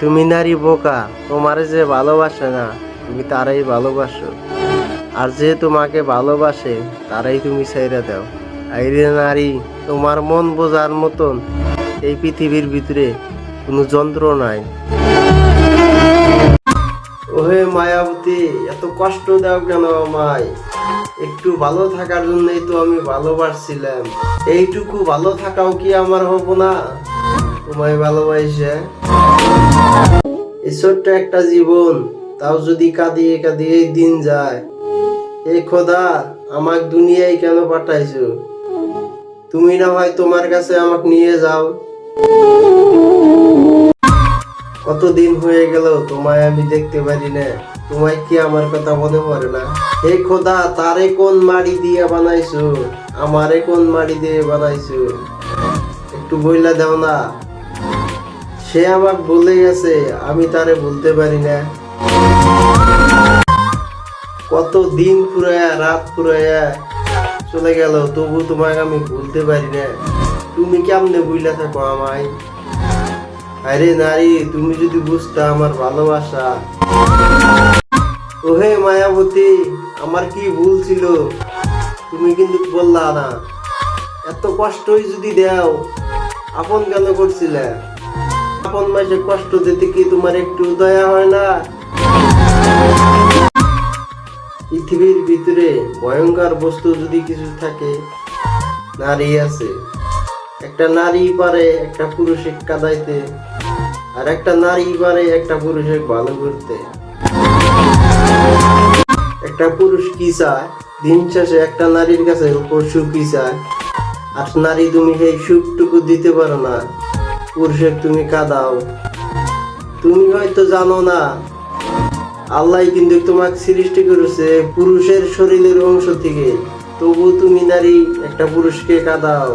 তুমি নারী বোকা, তোমারে যে ভালোবাসে না, তুমি তারাই ভালোবাসো। আর যে তোমাকে ভালোবাসে, তারাই তুমি ছেড়ে দাও। আইরে নারী, তোমার মন বোঝার মতন এই পৃথিবীর ভিতরে কোনো যন্ত্র নাই। ওহে মায়াবতী, এত কষ্ট দাও কেন আমায়? একটু ভালো থাকার জন্যই তো আমি ভালোবাসছিলাম। এইটুকু ভালো থাকাও কি আমার হব না? তোমায় ভালোবাসে। এই ছোট্ট একটা জীবন, তাও যদি কাঁদিয়ে কাঁদিয়ে দিন যায়। এই খোদা, আমাক দুনিয়ায় কেন পাঠাইছো? তুমি না হয় তোমার কাছে আমাকে নিয়ে যাও। কতদিন হয়ে গেল, তোমায় আমি দেখতে পারি না। তোমায় কি আমার কথা মনে পড়ে না? হে খোদা, তারে কোন মাড়ি দিয়ে বানাইছো? আমারে কোন মাড়ি দিয়ে বানাইছো? একটু বইলা দাও না। সে আমাকে বলে গেছে, আমি তারে বলতে পারি না। কত দিন ফুরায়া রাত ফুরায়া চলে গেল, তবু তোমাকে আমি ভুলতে পারি না। তুমি কেমনে বুঝলা থাকো আমায়? আরে নারী, তুমি যদি বুঝতা আমার ভালোবাসা। ওহে মায়াবতী, আমার কি ভুল ছিল? তুমি কিন্তু বললা না। এত কষ্টই যদি দাও, আপন কেন করছিলে? আপন মাসে কষ্ট দিতে কি তোমার একটু দয়া হয় না? পৃথিবীর ভিতরে ভয়ঙ্কর বস্তু যদি কিছু থাকে, নারী আছে। একটা নারী পারে, একটা পুরুষে কাদাইতে, আর একটা নারী পারে, একটা পুরুষের ভালো করতে। একটা পুরুষ কি চায়? দিন শেষে একটা নারীর কাছে উপর সুখই চায়? আর নারী তুমি সেই সুখটুকু দিতে পারো না। পুরুষের তুমি কাঁদাও। তুমি হয়তো জানো না, আল্লাহ কিন্তু তোমাকে সৃষ্টি করেছে পুরুষের শরীরের অংশ থেকে। তবু তুমি নারী, একটা পুরুষকে কাদাও।